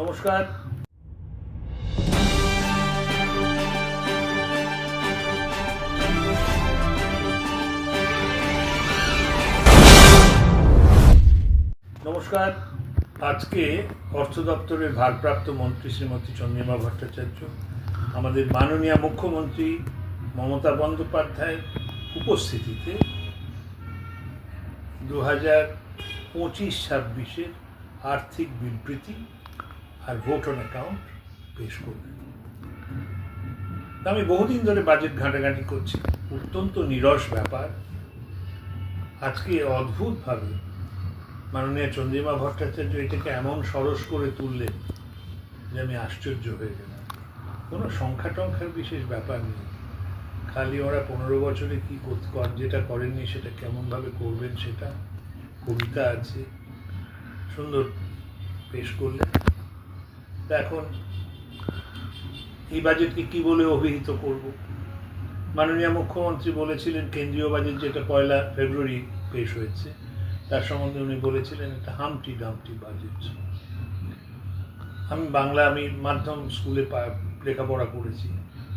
নমস্কার। নমস্কার। আজকে অর্থ দপ্তরের ভারপ্রাপ্ত মন্ত্রী শ্রীমতী চন্দ্রিমা ভট্টাচার্য, আমাদের মাননীয় মুখ্যমন্ত্রী মমতা বন্দ্যোপাধ্যায় উপস্থিতিতে দু হাজার পঁচিশ ছাব্বিশের আর্থিক বিবৃতি আর ভোট অন অ্যাকাউন্ট পেশ করবেন আমি বহুদিন ধরে বাজেট ঘাঁটাঘাঁটি করছি, অত্যন্ত নিরস ব্যাপার। আজকে অদ্ভুতভাবে মাননীয় চন্দ্রিমা ভট্টাচার্য এটাকে এমন সরস করে তুললেন যে আমি আশ্চর্য হয়ে গেলাম। কোনো সংখ্যা টংখ্যার বিশেষ ব্যাপার নেই। খালি ওরা পনেরো বছরে কী যেটা করেননি সেটা কেমনভাবে করবেন সেটা কবিতা আছে। সুন্দর পেশ করলেন। এখন এই বাজেটকে কি বলে অভিহিত করব? মাননীয় মুখ্যমন্ত্রী বলেছিলেন কেন্দ্রীয় বাজেট যেটা পয়লা ফেব্রুয়ারি পেশ হয়েছে, তার সম্বন্ধে উনি বলেছিলেন এটা হামটি ডামটি বাজেট। আমি বাংলা, আমি মাধ্যম স্কুলে লেখাপড়া করেছি,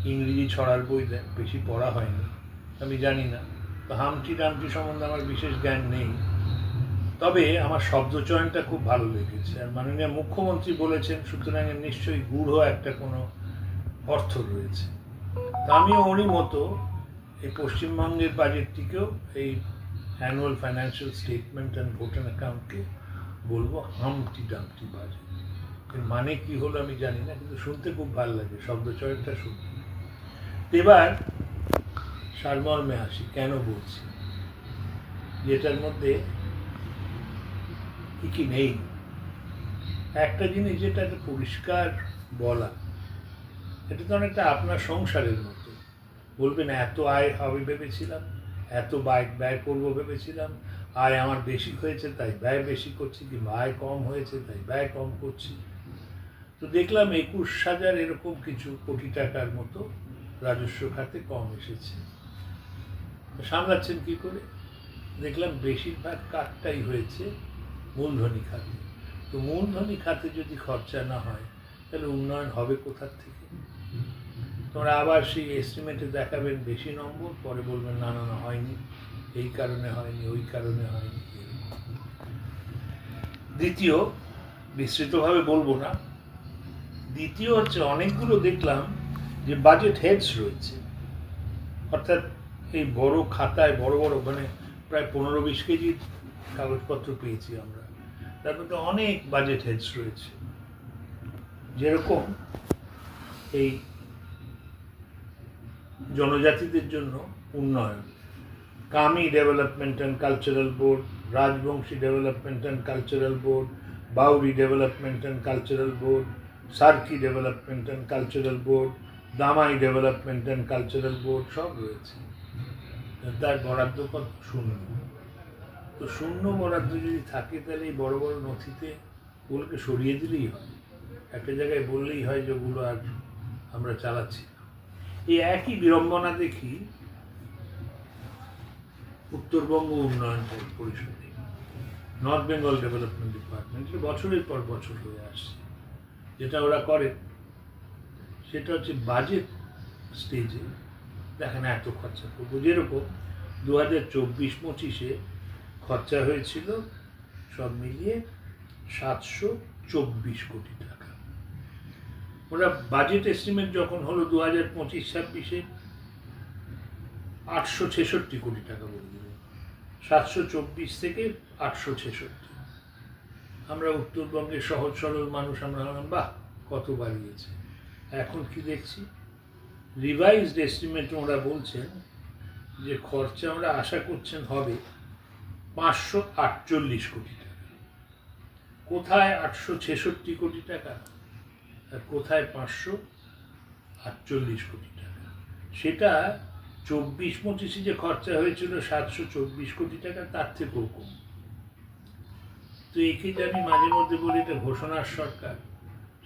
ইংরেজি ছড়ার বই বেশি পড়া হয়নি, আমি জানি না। তো হামটি ডামটি সম্বন্ধে আমার বিশেষ জ্ঞান নেই। তবে আমার শব্দচয়নটা খুব ভালো লেগেছে। আর মাননীয় মুখ্যমন্ত্রী বলেছেন, সুতরাং নিশ্চয়ই গূঢ় একটা কোনো অর্থ রয়েছে। তা আমিও ওরই মতো এই পশ্চিমবঙ্গের বাজেটটিকেও এই annual financial statement and vote and অ্যাকাউন্টকে বলব হামটি ডামটি বাজেট। এর মানে কি হলো আমি জানি না, কিন্তু শুনতে খুব ভালো লাগে শব্দচয়নটা শুনতে এবার সারমর্মে আসি, কেন বলছি? যেটার মধ্যে কি কি নেই? একটা জিনিস যেটা একটা পরিষ্কার বলা, এটা তো অনেকটা আপনার সংসারের মতো। বলবেন, এত আয় হবে ভেবেছিলাম, এত ব্যয় ব্যয় করব ভেবেছিলাম, আয় আমার বেশি হয়েছে, তাই ব্যয় বেশি করছি কি আয় কম হয়েছে, তাই ব্যয় কম করছি। তো দেখলাম একুশ হাজার এরকম কিছু কোটি টাকার মতো রাজস্ব খাতে কম এসেছে। সামলাচ্ছেন কি করে? দেখলাম বেশিরভাগ কাটটাই হয়েছে মূলধনী খাতে। তো মূলধনী খাতে যদি খরচা না হয়, তাহলে উন্নয়ন হবে কোথার থেকে? তোমরা আবার সেই এস্টিমেটে দেখাবেন বেশি নম্বর, পরে বলবেন, না না না, হয়নি। এই কারণে হয়নি, ওই কারণে হয়নি। দ্বিতীয়, বিস্তৃতভাবে বলব না। দ্বিতীয় হচ্ছে, অনেকগুলো দেখলাম যে বাজেট হেডস রয়েছে। অর্থাৎ এই বড় খাতায়, বড় বড় মানে প্রায় পনেরো বিশ কেজি কাগজপত্র পেয়েছি আমরা। তার মধ্যে অনেক বাজেট হেডস রয়েছে। যেরকম এই জনজাতিদের জন্য উন্নয়ন। Kami development and cultural board Rajbanshi development and cultural board Bauri development and cultural board Sarki development and cultural board Damai development and cultural board সব রয়েছে। তার বরাদ্দ কত? শূন্য। তো শূন্য বরাদ্দ যদি থাকে, তাহলে এই বড় বড় নথিতে ওগুলোকে সরিয়ে দিলেই হয় একটা জায়গায় বললেই হয় যে ওগুলো আর আমরা চালাচ্ছি এই একই বিড়ম্বনা দেখি উত্তরবঙ্গ উন্নয়ন পরিষদে, নর্থ বেঙ্গল ডেভেলপমেন্ট ডিপার্টমেন্ট বছরের পর বছর হয়ে আসছে। যেটা ওরা করে, সেটা হচ্ছে বাজেট স্টেজে দেখেন এত খরচা করব। যেরকম দু হাজার চব্বিশ পঁচিশে খরচা হয়েছিল সব মিলিয়ে সাতশো চব্বিশ কোটি টাকা। ওরা বাজেট এস্টিমেট যখন হলো দু হাজার পঁচিশ ছাব্বিশে, আটশো ছেষট্টি কোটি টাকা বলে দিল। সাতশো চব্বিশ থেকে আটশো ছেষট্টি। আমরা উত্তরবঙ্গের সহজ সরল মানুষ, আমরা ভাবলাম বাহ, কত বাড়িয়েছে। এখন কি দেখছি? রিভাইজড এস্টিমেট ওরা বলছেন যে খরচা ওরা আশা করছেন হবে। পাঁচশো আটচল্লিশ কোটি টাকা। কোথায় আটশো ছেষট্টি কোটি টাকা? আর কোথায় পাঁচশো আটচল্লিশ কোটি টাকা? সেটা চব্বিশ পঁচিশে যে খরচা হয়েছিল সাতশো চব্বিশ কোটি টাকা, তার থেকেও কম। তো একে যে আমি মাঝে মধ্যে বলি, এটা ঘোষণার সরকার,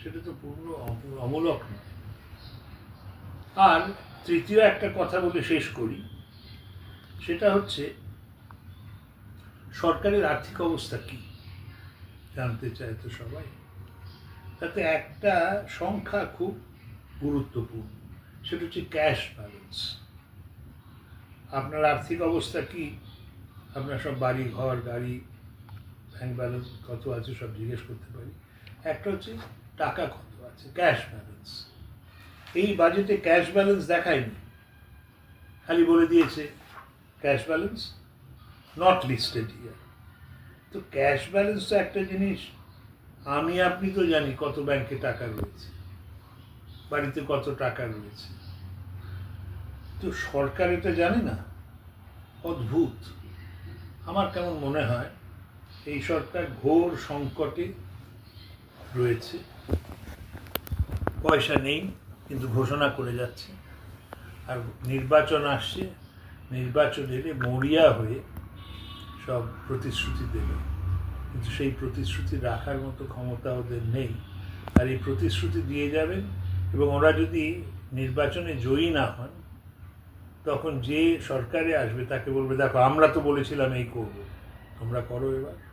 সেটা তো পূর্ণ অম- অমূলক নয়। আর তৃতীয় একটা কথা বলে শেষ করি, সেটা হচ্ছে সরকারের আর্থিক অবস্থা কি? জানতে চায় তো সবাই। তাতে একটা সংখ্যা খুব গুরুত্বপূর্ণ, সেটা হচ্ছে ক্যাশ ব্যালেন্স আপনার আর্থিক অবস্থা কি? আপনার সব বাড়ি ঘর গাড়ি ব্যাংক ব্যালেন্স কত আছে সব জিজ্ঞেস করতে পারি। একটা হচ্ছে টাকা কত আছে ক্যাশ ব্যালেন্স এই বাজেটে ক্যাশ ব্যালেন্স দেখায়নি। খালি বলে দিয়েছে cash balance not listed year তো ক্যাশ ব্যালেন্স তো একটা জিনিস। আমি, আপনি তো জানি কত ব্যাংকে টাকা রয়েছে। বাড়িতে কত টাকা রয়েছে। তো সরকার এটা জানে না। অদ্ভুত। আমার কেমন মনে হয়, এই সরকার ঘোর সংকটে রয়েছে। পয়সা নেই, কিন্তু ঘোষণা করে যাচ্ছে। আর নির্বাচন আসছে। নির্বাচন এলে মরিয়া হয়ে সব প্রতিশ্রুতি দেবে। কিন্তু সেই প্রতিশ্রুতি রাখার মতো ক্ষমতা ওদের নেই। আর এই প্রতিশ্রুতি দিয়ে যাবেন এবং ওরা যদি নির্বাচনে জয়ী না হন, তখন যে সরকারে আসবে তাকে বলবে, দেখো, আমরা তো বলেছিলাম এই করব। তোমরা করো এবার।